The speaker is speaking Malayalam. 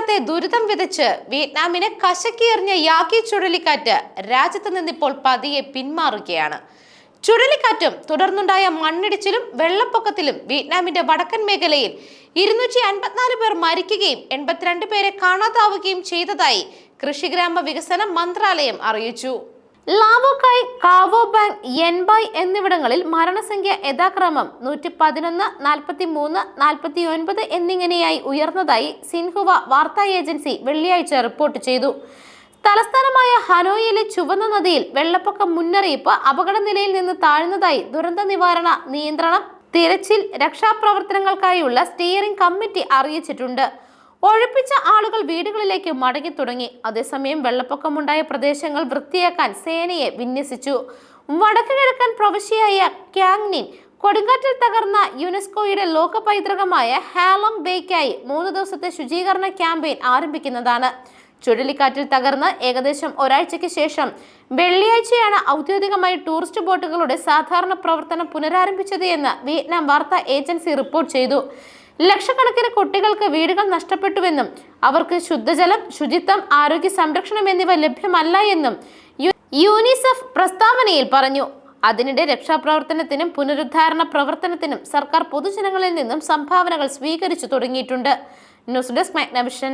തീരാത്തെ ദുരിതം വിതച്ച് വിയറ്റ്നാമിനെ കശക്കിയെറിഞ്ഞ യാക്കി ചുഴലിക്കാറ്റ് രാജ്യത്ത് നിന്നിപ്പോൾ പതിയെ പിന്മാറുകയാണ്. ചുഴലിക്കാറ്റും തുടർന്നുണ്ടായ മണ്ണിടിച്ചിലും വെള്ളപ്പൊക്കത്തിലും വിയറ്റ്നാമിന്റെ വടക്കൻ മേഖലയിൽ ഇരുന്നൂറ്റി അൻപത്തിനാല് പേർ മരിക്കുകയും എൺപത്തിരണ്ട് പേരെ കാണാതാവുകയും ചെയ്തതായി കൃഷിഗ്രാമ വികസന മന്ത്രാലയം അറിയിച്ചു. ലാവോക്കായ് കാവോ ബാങ് യെൻബായ് എന്നിവിടങ്ങളിൽ മരണസംഖ്യ യഥാക്രമം നൂറ്റി പതിനൊന്ന് നാൽപ്പത്തി മൂന്ന് നാൽപ്പത്തി ഒൻപത് എന്നിങ്ങനെയായി ഉയർന്നതായി സിൻഹുവ വാർത്താ ഏജൻസി വെള്ളിയാഴ്ച റിപ്പോർട്ട് ചെയ്തു. തലസ്ഥാനമായ ഹനോയിലെ ചുവന്ന നദിയിൽ വെള്ളപ്പൊക്ക മുന്നറിയിപ്പ് അപകട നിലയിൽ നിന്ന് താഴ്ന്നതായി ദുരന്ത നിവാരണ നിയന്ത്രണം തിരച്ചിൽ രക്ഷാപ്രവർത്തനങ്ങൾക്കായുള്ള സ്റ്റിയറിംഗ് കമ്മിറ്റി അറിയിച്ചിട്ടുണ്ട്. ഒഴിപ്പിച്ച ആളുകൾ വീടുകളിലേക്ക് മടങ്ങി തുടങ്ങി. അതേസമയം വെള്ളപ്പൊക്കമുണ്ടായ പ്രദേശങ്ങൾ വൃത്തിയാക്കാൻ സേനയെ വിന്യസിച്ചു. വടക്കു കിഴക്കൻ പ്രവിശ്യയായ ക്യാങ്നിൻ കൊടുങ്കാറ്റിൽ തകർന്ന യുനെസ്കോയുടെ ലോക പൈതൃകമായ ഹാലോങ് ബേക്കായി മൂന്ന് ദിവസത്തെ ശുചീകരണ ക്യാമ്പയിൻ ആരംഭിക്കുന്നതാണ്. ചുഴലിക്കാറ്റിൽ തകർന്ന് ഏകദേശം ഒരാഴ്ചയ്ക്ക് ശേഷം വെള്ളിയാഴ്ചയാണ് ഔദ്യോഗികമായി ടൂറിസ്റ്റ് ബോട്ടുകളുടെ സാധാരണ പ്രവർത്തനം പുനരാരംഭിച്ചത് എന്ന് വിയറ്റ്നാം വാർത്താ ഏജൻസി റിപ്പോർട്ട് ചെയ്തു. ലക്ഷക്കണക്കിന് കുട്ടികൾക്ക് വീടുകൾ നഷ്ടപ്പെട്ടുവെന്നും അവർക്ക് ശുദ്ധജലം ശുചിത്വം ആരോഗ്യ സംരക്ഷണം എന്നിവ ലഭ്യമല്ല എന്നും യൂനിസെഫ് പ്രസ്താവനയിൽ പറഞ്ഞു. അതിനിടെ രക്ഷാപ്രവർത്തനത്തിനും പുനരുദ്ധാരണ പ്രവർത്തനത്തിനും സർക്കാർ പൊതുജനങ്ങളിൽ നിന്നും സംഭാവനകൾ സ്വീകരിച്ചു തുടങ്ങിയിട്ടുണ്ട്. News desk Magnavision.